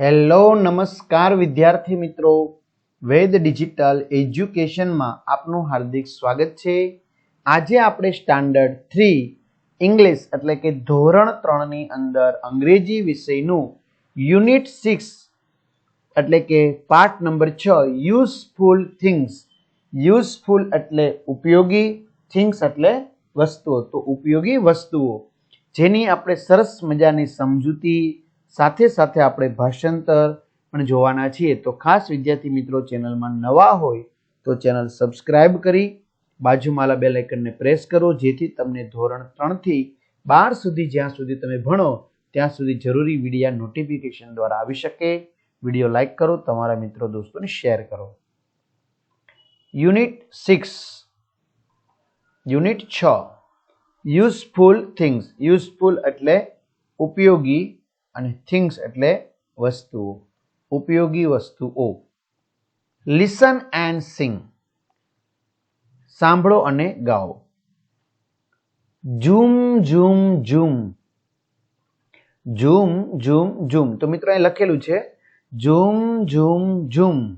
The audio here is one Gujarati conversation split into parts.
હેલો, નમસ્કાર વિદ્યાર્થી મિત્રો. વેદ ડિજિટલ એજ્યુકેશનમાં આપનું હાર્દિક સ્વાગત છે. આજે આપણે સ્ટાન્ડર્ડ થ્રી, ઇંગ્લિશ એટલે કે ધોરણ ત્રણની અંદર અંગ્રેજી વિષયનું યુનિટ સિક્સ એટલે કે પાર્ટ નંબર છ, યુઝફુલ થિંગ્સ. યુઝફુલ એટલે ઉપયોગી, થિંગ્સ એટલે વસ્તુઓ. તો ઉપયોગી વસ્તુઓ. જેની આપણે સરસ મજાની સમજૂતી સાથે સાથે આપણે ભાષાંતર પણ જોવાના છીએ. તો ખાસ વિદ્યાર્થી મિત્રો ચેનલમાં નવા હોય તો ચેનલ સબસ્ક્રાઇબ કરી બાજુમાં બેલ આઇકનને પ્રેસ કરો, જેથી તમને ધોરણ ત્રણથી બાર સુધી જ્યાં સુધી તમે ભણો, ત્યાં સુધી જરૂરી વિડીયા નોટિફિકેશન દ્વારા આવી શકે. વીડિયો લાઇક કરો, તમારા મિત્રો દોસ્તોને શેર કરો. Unit six. યુનિટ છ. Useful things. યુઝફુલ એટલે ઉપયોગી અને થિંગ્સ એટલે વસ્તુઓ, ઉપયોગી વસ્તુઓ. લિસન એન્ડ સિંગ સાંભળો અને ગાઓ. Zoom zoom zoom. Zoom zoom zoom. તો મિત્રો અહીં લખેલું છે, ઝૂમ ઝૂમ ઝૂમ.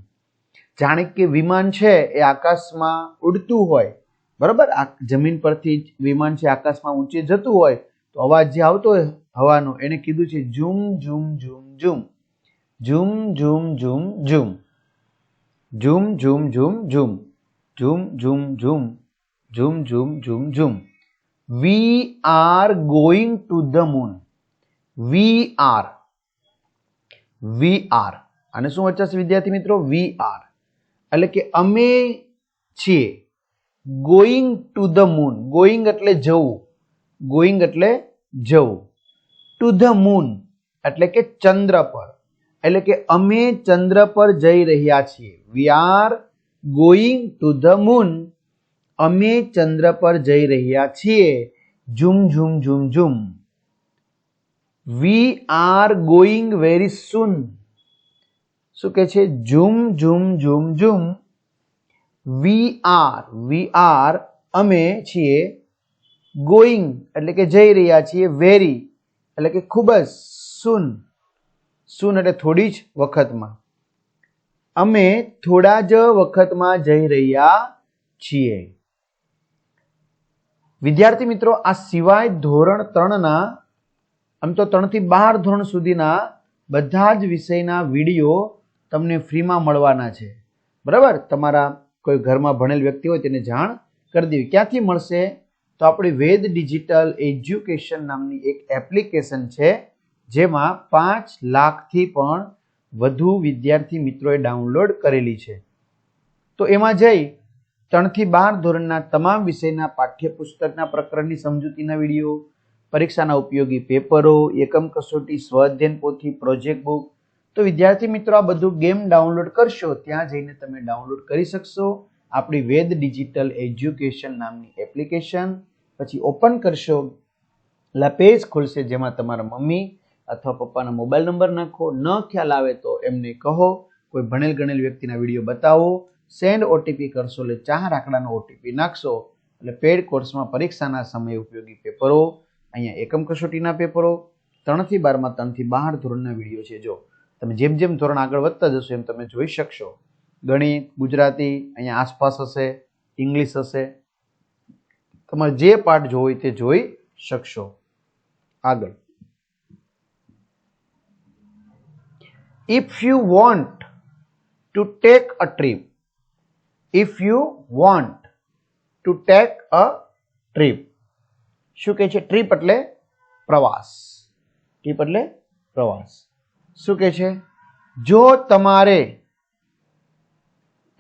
જાણે કે વિમાન છે એ આકાશમાં ઉડતું હોય. બરાબર? આ જમીન પરથી વિમાન છે આકાશમાં ઊંચે જતું હોય. તો અવાજ જે આવતો હોય હવાનો, એને કીધું છે zoom zoom zoom zoom. Zoom zoom zoom zoom. Zoom zoom zoom zoom. Zoom zoom zoom. Zoom zoom zoom zoom. We are going to the moon we are we are અને શું વચ્ચે વિદ્યાર્થી મિત્રો? વી આર એટલે કે અમે છીએ. Going to the moon going એટલે જવું. ગોઈંગ એટલે જવું. ટુ ધ મૂન એટલે કે ચંદ્ર પર. એટલે કે અમે ચંદ્ર પર જઈ રહ્યા છીએ. We are going to the moon અમે ચંદ્ર પર જઈ રહ્યા છીએ. Zoom zoom zoom zoom. We are going very soon શું કે છે? Zoom zoom zoom zoom. We are we are અમે છીએ ગોઈંગ એટલે કે જઈ રહ્યા છીએ વેરી એટલે કે ખૂબ જ સૂન સૂન એટલે થોડી જ વખતમાં. અમે થોડા જ વખતમાં જઈ રહ્યા છીએ. વિદ્યાર્થી મિત્રો, આ સિવાય ધોરણ ત્રણના, આમ તો ત્રણથી બાર ધોરણ સુધીના બધા જ વિષયના વીડિયો તમને ફ્રીમાં મળવાના છે. બરાબર? તમારા કોઈ ઘરમાં ભણેલ વ્યક્તિ હોય તેને જાણ કરી દેવી. ક્યાંથી મળશે? તો આપણી વેદ ડિજિટલ એજ્યુકેશન નામની એક એપ્લિકેશન છે, જેમાં પાંચ લાખથી પણ વધુ વિદ્યાર્થી મિત્રોએ ડાઉનલોડ કરેલી છે. તો એમાં જઈ ત્રણથી બાર ધોરણના તમામ વિષયના પાઠ્યપુસ્તકના પ્રકરણની સમજૂતીના વીડિયો, પરીક્ષાના ઉપયોગી પેપરો, એકમ કસોટી સ્વઅધ્યયન પોથી, પ્રોજેક્ટ બુક. તો વિદ્યાર્થી મિત્રો આ બધું ગેમ ડાઉનલોડ કરશો, ત્યાં જઈને તમે ડાઉનલોડ કરી શકશો. આપણી વેદ ડિજિટલ એજ્યુકેશન નામની એપ્લિકેશન. પછી ઓપન કરશો એટલે પેજ ખુલશે જેમાં તમારા મમ્મી અથવા પપ્પાના મોબાઈલ નંબર નાખો. ન ખ્યાલ આવે તો એમને કહો, કોઈ ભણેલ ગણેલ વ્યક્તિના વીડિયો બતાવો. સેન્ડ ઓટીપી કરશો એટલે ચાર આંકડાનો ઓટીપી નાખશો. એટલે પેડ કોર્સમાં પરીક્ષાના સમય ઉપયોગી પેપરો, અહીંયા એકમ કસોટીના પેપરો, ત્રણથી બારમાં ત્રણથી બાર ધોરણના વીડિયો છે. જો તમે જેમ જેમ ધોરણ આગળ વધતા જશો એમ તમે જોઈ શકશો. ગણિત ગુજરાતી, અહીંયા આસપાસ હશે, ઇંગ્લિશ હશે. તમારે જે પાઠ જોવો તે જોઈ શકશો. આગળ. If you want to take a trip if you want to take a trip શું કહે છે? ટ્રીપ એટલે પ્રવાસ. ટ્રીપ એટલે પ્રવાસ. શું કહે છે? જો તમારે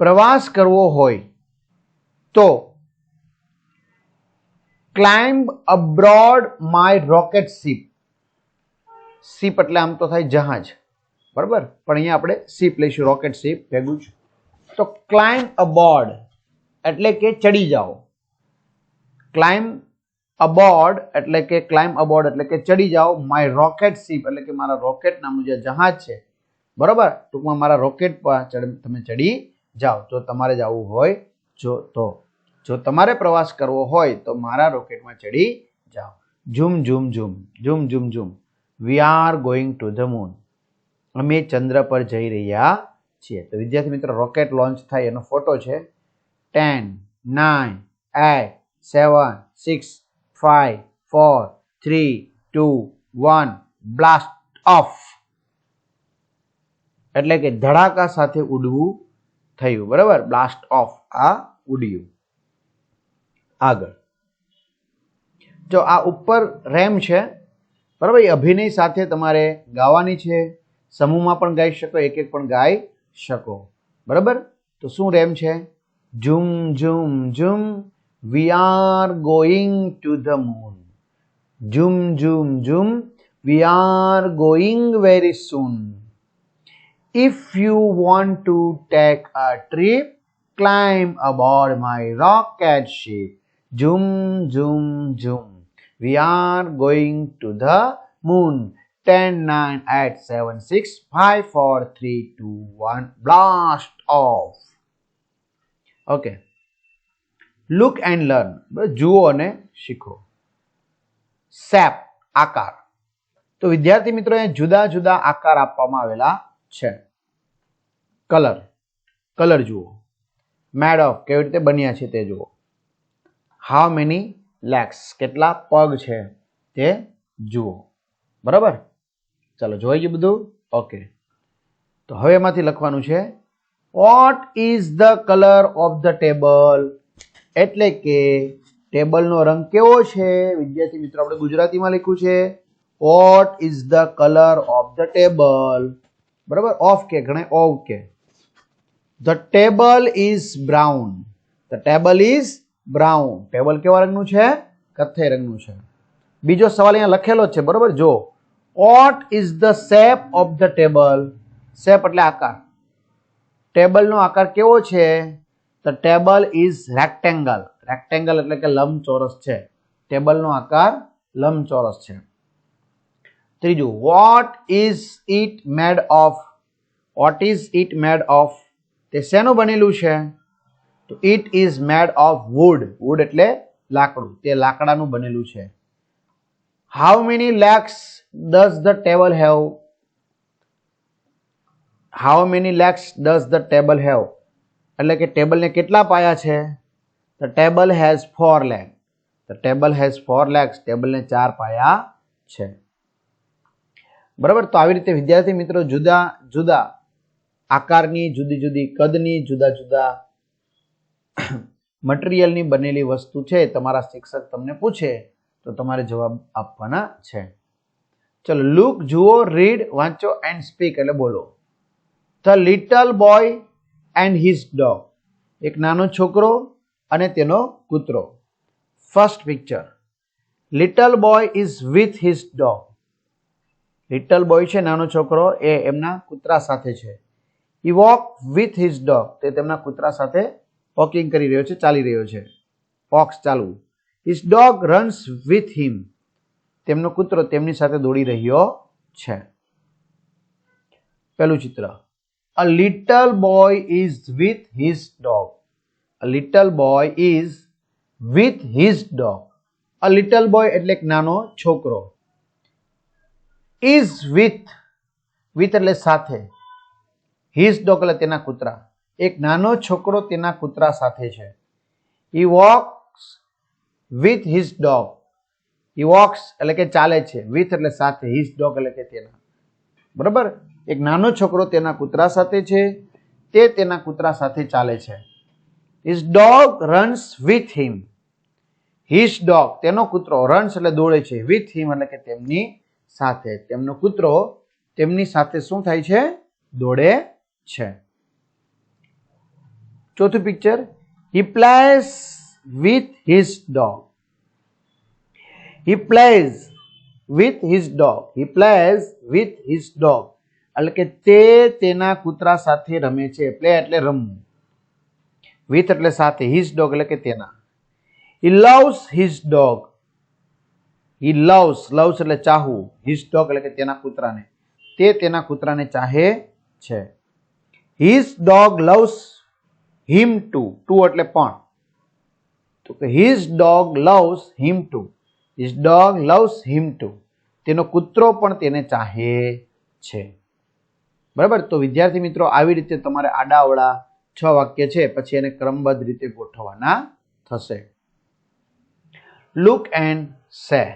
પ્રવાસ કરવો હોય તો climb abroad my rocket ship ship એટલે આમ તો થાય જહાજ. બરાબર? પણ અહીંયા આપણે શીપ લઈશું રોકેટ શીપ ભેગું જ. તો ક્લાઇમ્બ અબોર્ડ એટલે કે ચડી જાઓ. ક્લાઇમ્બ અબોર્ડ એટલે કે ક્લાઇમ્બ અબોર્ડ એટલે કે ચડી જાઓ માય રોકેટ શીપ એટલે કે મારા રોકેટ નામનું જે જહાજ છે. બરોબર? ટૂંકમાં મારા રોકેટ પર તમે ચડી જાઓ. જો તમારે જવું હોય, જો તો. જો તમારે પ્રવાસ કરવો હોય, તો મારા રોકેટમાં ચડી જાઓ. Zoom zoom zoom zoom zoom zoom. We are going to the moon અમે ચંદ્ર પર જઈ રહ્યા છીએ. તો વિદ્યાર્થી મિત્રો, રોકેટ લોન્ચ થાય, એનો ફોટો છે. Ten, nine, eight, seven, six, five, four, three, two, one. Blast off. એટલે કે ધડાકા સાથે ઉડવું થયું, બરાબર? બ્લાસ્ટ ઓફ આ ઉડ્યું. આગળ. જો આ ઉપર રેમ છે, બરાબર? એ અભિનય સાથે તમારે ગાવાની છે. સમૂહમાં પણ ગાઈ શકો એક એક પણ ગાઈ શકો. બરાબર? તો શું રેમ છે? Zoom zoom zoom. We are going to the moon zoom zoom zoom. We are going very soon If you want to take a trip, climb aboard my rocket ship. Zoom, zoom, zoom. We are going to the moon. 10, 9, 8, 7, 6, 5, 4, 3, 2, 1. Blast off. Okay. Look and learn. બરાબર? જુઓ અને શીખો સેપ આકાર તો વિદ્યાર્થી મિત્રો અહીંયા જુદા જુદા આકાર આપવામાં આવેલા છે કલર. કલર જુઓ. મેડ ઓફ કેવી રીતે બન્યા છે તે જુઓ. હાઉ મેની લેગ્સ કેટલા પગ છે તે જુઓ. બરાબર? ચાલો, જોઈ ગયું બધું? ઓકે તો હવે એમાંથી લખવાનું છે what is the colour of the table એટલે કે, ટેબલનો રંગ કેવો છે? વિદ્યાર્થી મિત્રો, આપણે ગુજરાતીમાં લખ્યું છે what is the colour of the table બરાબર? ઓફ કે, ઘણે ઓફ કે. The table is brown the table is brown table કેવા રંગનું છે? કથ્થઈ રંગનું છે. બીજો સવાલ અહીંયા લખેલો છે, બરોબર? જો what is the shape of the table shape એટલે આકાર. ટેબલનો આકાર કેવો છે? The table is rectangle rectangle એટલે કે લંબચોરસ છે. ટેબલનો આકાર લંબચોરસ છે. ત્રીજું what is it made of what is it made of તે શેનું બનેલું છે? તો it is made of wood wood એટલે લાકડું. તે લાકડાનું બનેલું છે. How many legs does the table have how many legs does the table have એટલે કે ટેબલને કેટલા પાયા છે? The table has four leg the table has four legs ટેબલને ચાર પાયા છે. બરાબર? તો આવી રીતે વિદ્યાર્થી મિત્રો જુદા જુદા આકારની, જુદી જુદી કદની, જુદા જુદા મટીરિયલની બનેલી વસ્તુ છે, તમારા શિક્ષક તમને પૂછે, તો તમારે જવાબ આપવાના છે. ચલો, લુક, જુઓ, રીડ, વાંચો, એન્ડ સ્પીક, એટલે બોલો. The little boy and his dog. એક નાનો છોકરો અને તેનો કૂતરો. First picture. Little boy is with his dog. Little boy છે, નાનો છોકરો, એ એમના કૂતરા સાથે છે. He walk with his dog તે તેમના કૂતરા સાથે વોકિંગ કરી રહ્યો છે, ચાલી રહ્યો છે. વોક્સ ચાલવું his dog runs with him તેમનો કૂતરો તેમની સાથે દોડી રહ્યો છે. પહેલું ચિત્ર. A little boy is with his dog a little boy is with his dog a little boy એટલે એક નાનો છોકરો. ઇઝ વિથ વિથ એટલે સાથે. હિઝ ડોગ એટલે તેના કૂતરા. એક નાનો છોકરો તેના કૂતરા સાથે છે. He walks with his dog he walks એટલે કે ચાલે છે. વિથ એટલે સાથે. હિઝ ડોગ એટલે કે તેના. બરાબર? એક નાનો છોકરો તેના કૂતરા સાથે છે. તે તેના કૂતરા સાથે ચાલે છે. His dog runs with him his dog તેનો કૂતરો રન્સ એટલે દોડે છે. વિથ હિમ એટલે કે તેમની સાથે. તેમનો કૂતરો તેમની સાથે શું થાય છે? દોડે છે. ચોથું picture he plays with his dog he plays with his dog he plays with his dog એટલે કે તે તેના કૂતરા સાથે રમે છે. પ્લે એટલે રમવું. વિથ એટલે સાથે. હિઝ ડોગ એટલે કે તેના. He loves his dog he loves loves એટલે ચાહવું. હિઝ ડોગ એટલે કે તેના કૂતરાને. તે તેના કૂતરાને ચાહે છે. His dog loves him too too એટલે પણ. તો કે his dog loves him too his dog loves him too તેનો કૂતરો પણ તેને ચાહે છે. બરાબર? તો વિદ્યાર્થી મિત્રો, આવી રીતે તમારે આડાવડા છ વાક્ય છે, પછી એને ક્રમબદ્ધ રીતે ગોઠવવાના થશે. Look and say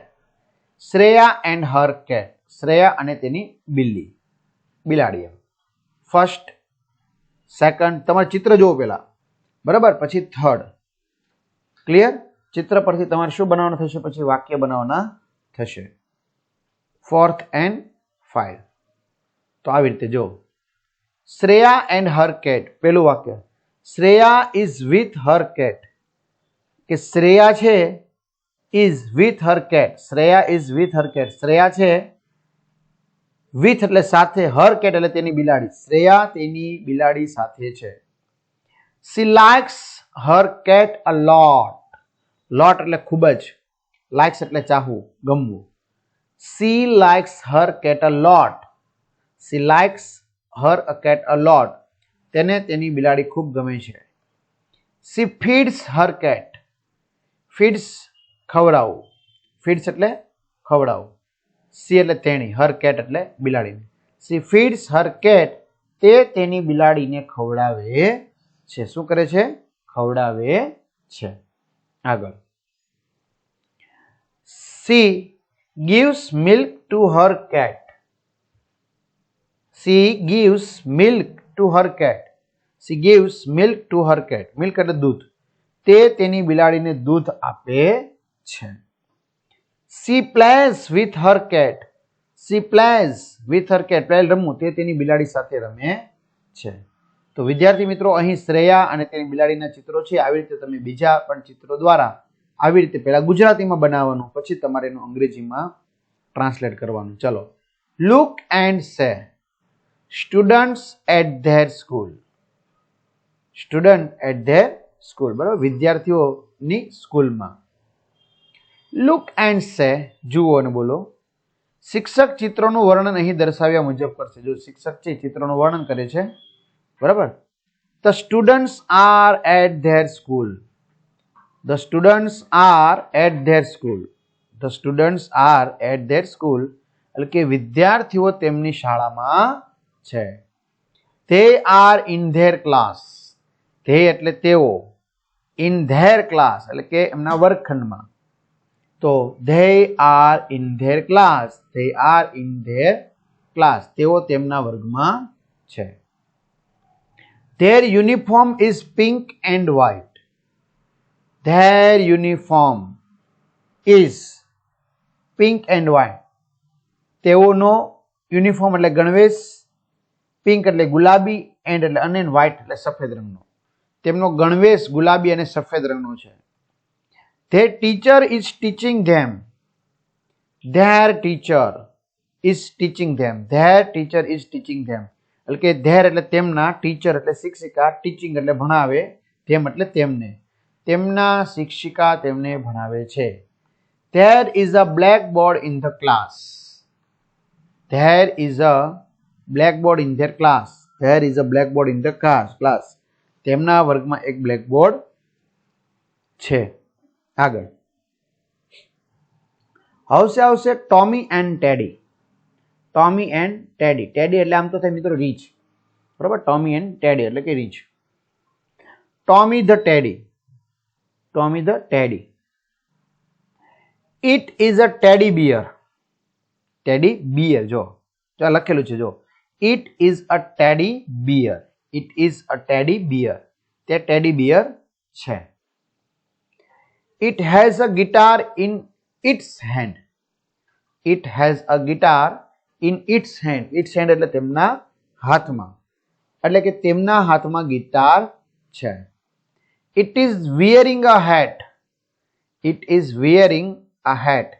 Shreya and her cat Shreya અને તેની બિલ્લી. બિલાડી એમ ફર્સ્ટ સેકન્ડ તમારે ચિત્ર જુઓ પહેલાં. બરાબર? પછી થર્ડ ક્લિયર ચિત્ર પરથી તમારે શું બનાવવાનું થશે? પછી વાક્ય બનાવવાના થશે. ફોર્થ એન્ડ ફાઇવ તો આવી રીતે જો શ્રેયા એન્ડ હર કેટ પેલું વાક્ય. Shreya is with her cat કે શ્રેયા છે is with her cat Shreya is with her cat Shreya છે વિથ એટલે સાથે હર કેટ એટલે તેની બિલાડી. શ્રેયા તેની બિલાડી સાથે છે. She likes her cat a lot lot એટલે ખૂબ જ. લાઇક્સ એટલે ચાહવું, ગમવું. She likes her cat a lot she likes her a cat a lot તેને તેની બિલાડી ખૂબ ગમે છે. She feeds her cat feeds ખવડાવવું feeds એટલે ખવડાવવું સી એટલે તેણી, હર કેટ એટલે બિલાડીને. સી ફીડ્સ, હર કેટ, તે તેની બિલાડીને ખવડાવે છે. શું કરે છે? ખવડાવે છે. આગળ. She gives milk to her cat. She gives milk to her cat. She gives milk to her cat. Milk એટલે દૂધ. તે તેની બિલાડીને દૂધ આપે છે. She plays with her cat. she plays with her cat. Play રમવું તે તેની બિલાડી સાથે રમે છે. તો વિદ્યાર્થી મિત્રો, અહીં શ્રેયા અને તેની બિલાડીના ચિત્રો છે. આવી રીતે તમે બીજા પણ ચિત્રો દ્વારા આવી રીતે પહેલા ગુજરાતીમાં બનાવવાનું, પછી તમારે એનું અંગ્રેજીમાં ટ્રાન્સલેટ કરવાનું. ચલો. Look and say students at their school student at their school બરાબર? વિદ્યાર્થીઓની સ્કૂલમાં. લુક એન્ડ સે જુઓ અને બોલો. શિક્ષક ચિત્રોનું વર્ણન અહીં દર્શાવ્યા મુજબ કરશે. જો શિક્ષક છે ચિત્રોનું વર્ણન કરે છે. બરાબર? The students are at their school the students are at their school the students are at their school એટલે કે વિદ્યાર્થીઓ તેમની શાળામાં છે. તે આર ઇન ધેર ક્લાસ તે એટલે તેઓ. ઇન ધેર ક્લાસ એટલે કે એમના વર્ગખંડમાં. તો they are in their class they are in their class તેઓ તેમના વર્ગમાં છે. Their uniform is pink and white their uniform is pink and white તેઓનો યુનિફોર્મ એટલે ગણવેશ પિંક એટલે ગુલાબી એન્ડ એટલે અને વ્હાઇટ એટલે સફેદ રંગનો. તેમનો ગણવેશ ગુલાબી અને સફેદ રંગનો છે. Their teacher is teaching them their teacher is teaching them their teacher is teaching them એટલે કે ધેર એટલે તેમના ટીચર એટલે શિક્ષિકા ટીચિંગ એટલે ભણાવે ધેમ એટલે તેમને. તેમના શિક્ષિકા તેમને ભણાવે છે. There is a black board in the class there is a black board in their class there is a black board in the class class તેમના વર્ગમાં એક બ્લેક બોર્ડ છે. આગળ. આવશે આવશે Tommy and Teddy Tommy and Teddy Teddy એટલે આમ તો થાય મિત્રો રીચ. બરાબર? ટોમી એન્ડ ટેડી એટલે કે rich. Tommy the Teddy Tommy the Teddy it is a teddy bear teddy bear જો. ત્યાં લખેલું છે, જો. It is a teddy bear it is a teddy bear તે ટેડી બિયર છે. It has a guitar in its hand it has a guitar in its hand its hand એટલે તેમના હાથમાં. એટલે કે તેમના હાથમાં ગિટાર છે. It is wearing a hat it is wearing a hat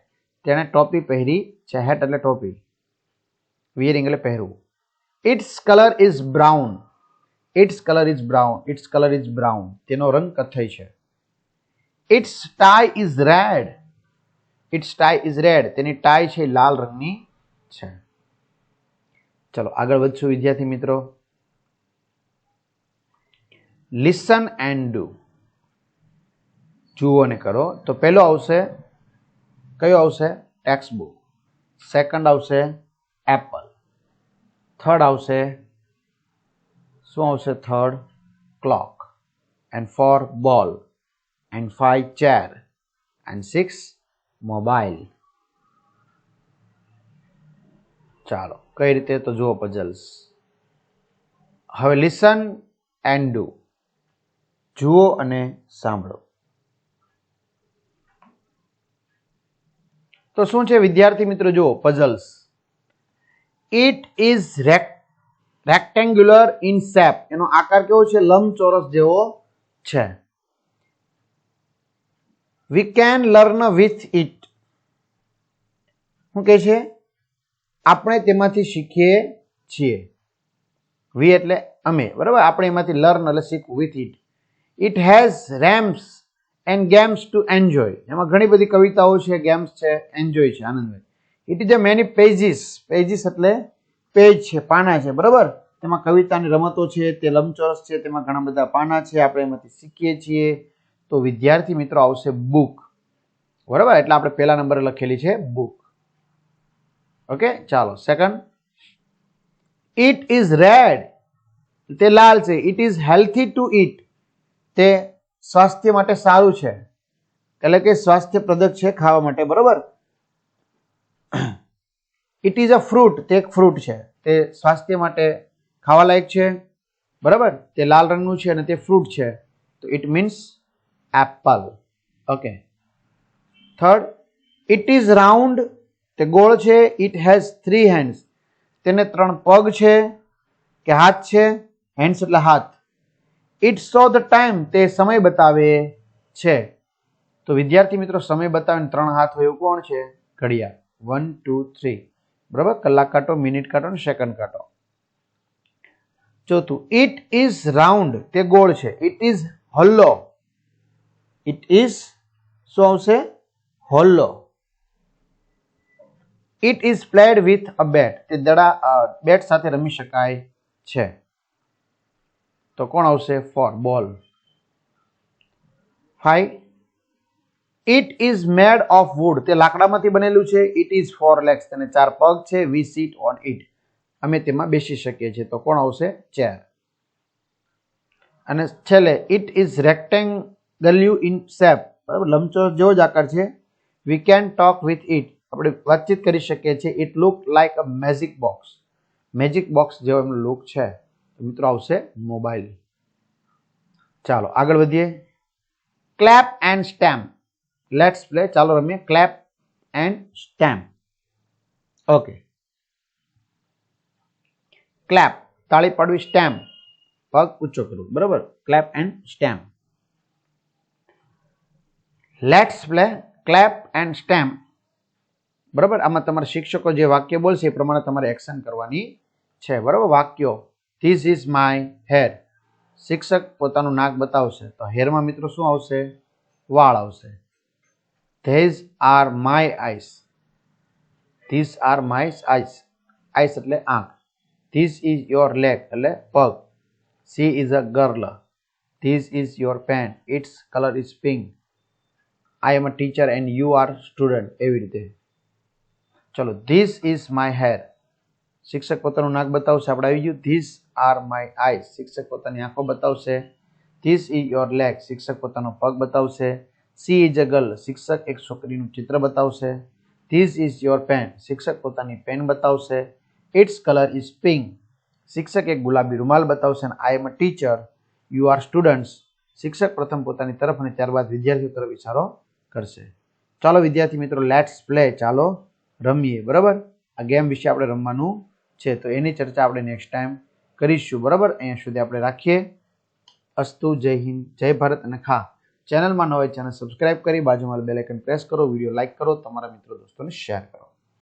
તેણે ટોપી પહેરી છે. હેટ એટલે ટોપી. વિયરિંગ એટલે પહેરવું. Its colour is brown its colour is brown its colour is brown તેનો રંગ કથ્થઈ છે. Its tie is red its tie is red તેની ટાઈ છે લાલ રંગની છે. ચલો, આગળ વધશું વિદ્યાર્થી મિત્રો. લિસન એન્ડ ડુ જુઓ ને કરો. તો પહેલો આવશે. કયો આવશે? ટેક્સ્ટ બુક સેકન્ડ આવશે એપલ થર્ડ આવશે, શું આવશે? Third clock and four ball and five chair and six mobile ચાલો, કઈ રીતે તો જુઓ પઝલ્સ હવે લિસન એન્ડ ડુ જુઓ અને સાંભળો. તો શું છે વિદ્યાર્થી મિત્રો, જુઓ puzzles it is rectangular in shape એનો આકાર કેવો છે? લંબચોરસ જેવો છે. We can learn with it શું કહે છે? આપણે તેમાંથી શીખીએ છીએ. વી એટલે અમે. બરાબર? આપણે એમાંથી લર્ન એટલે શીખવું with it it has rhymes and games to enjoy એમાં ઘણી બધી કવિતાઓ છે ગેમ્સ છે એન્જોય છે, આનંદ it is a many pages pages એટલે પેજ છે, પાના છે. બરાબર? તેમાં કવિતાની રમતો છે, તે લંબચોરસ છે, તેમાં ઘણા બધા પાના છે. આપણે એમાંથી શીખીએ છીએ. તો વિદ્યાર્થી મિત્રો આવશે બુક બરાબર? એટલે આપણે પહેલા નંબરે લખેલી છે બુક ઓકે ચાલો સેકન્ડ ઇટ ઇઝ રેડ તે લાલ છે. It is healthy to eat તે સ્વાસ્થ્ય માટે સારું છે. એટલે કે સ્વાસ્થ્યપ્રદક છે ખાવા માટે. બરોબર? ઇટ ઇઝ અ ફ્રૂટ તે એક ફ્રૂટ છે. તે સ્વાસ્થ્ય માટે ખાવાલાયક છે. બરાબર? તે લાલ રંગનું છે અને તે ફ્રૂટ છે. તો it means apple okay third it is round તે ગોળ છે. ઇટ હેઝ થ્રી હેન્ડ્સ તેને ત્રણ પગ છે કે હાથ છે? હેન્ડ્સ એટલે હાથ. ઇટ સો ધ ટાઈમ તે સમય બતાવે છે. તો વિદ્યાર્થી મિત્રો, સમય બતાવે ત્રણ હાથ હોય એવું કોણ છે? ઘડિયાળ. વન ટુ થ્રી બરાબર? કલાક કાંટો, મિનિટ કાંટો અને સેકન્ડ કાંટો. ચોથું ઇટ ઇઝ રાઉન્ડ તે ગોળ છે. It is hollow it is શું આવશે hollow it is played with a bat તે દડા બેટ સાથે રમી શકાય છે. તો કોણ આવશે? Four ball five it is made of wood તે લાકડામાંથી બનેલું છે. ઇટ ઇઝ ફોર લેગ્સ તેને ચાર પગ છે. વી સીટ ઓન ઇટ અમે તેમાં બેસી શકીએ છીએ. તો કોણ આવશે? ચેર અને છેલ્લે it is rectangular in shape બરાબર? લંબચોરસ જેવો જ આકાર છે. We can talk with it આપણે વાતચીત કરી શકીએ છીએ. It look like a magic box magic box જેવો એમનો લુક છે. મિત્રો આવશે મોબાઈલ ચાલો, આગળ વધીએ. Clap and stamp let's play ચાલો રમીએ. Clap and stamp okay clap તાળી પાડવી સ્ટેમ્પ પગ ઊંચો કરવો. બરાબર? Clap and stamp let's play clap and stamp બરાબર? આમાં તમારા શિક્ષકો જે વાક્ય બોલશે એ પ્રમાણે તમારે એક્શન કરવાની છે. બરાબર? વાક્યો. ધીસ ઇઝ માય હેર શિક્ષક પોતાનું નાક બતાવશે. તો હેરમાં મિત્રો શું આવશે? વાળ આવશે. These are my eyes this are my eyes eyes એટલે આંખ. ધીસ ઇઝ યોર લેગ એટલે પગ. She is a girl this is your pen its colour is pink I am a teacher and you are student એવી રીતે. ચલો ધીસ ઇઝ માય હેર શિક્ષક પોતાનું નાક બતાવશે. આપણે આવી ગયું. ધીસ આર માય આઈ શિક્ષક પોતાની આંખો બતાવશે. ધીસ ઇઝ યોર લેગ શિક્ષક પોતાનો પગ બતાવશે. સી ઇઝ અ ગર્લ શિક્ષક એક છોકરીનું ચિત્ર બતાવશે. ધીસ ઇઝ યોર પેન શિક્ષક પોતાની પેન બતાવશે. ઇટ્સ કલર ઇઝ પિંક શિક્ષક એક ગુલાબી રૂમાલ બતાવશે અને I am a teacher you are students શિક્ષક પ્રથમ પોતાની તરફ અને ત્યારબાદ વિદ્યાર્થીઓ તરફ ઇશારો કરશે. ચાલો વિદ્યાર્થી મિત્રો લેટ્સ પ્લે ચાલો રમીએ. બરાબર? આ ગેમ વિશે આપણે રમવાનું છે. તો એની ચર્ચા આપણે નેક્સ્ટ ટાઈમ કરીશું. બરાબર? અહીંયા સુધી આપણે રાખીએ. અસ્તુ, જય હિન્દ, જય ભારત અને ખા. ચેનલમાં ન હોય ચેનલ સબસ્ક્રાઈબ કરી, બાજુમાં બેલેકન પ્રેસ કરો, વીડિયો લાઇક કરો, તમારા મિત્રો, દોસ્તોને શેર કરો.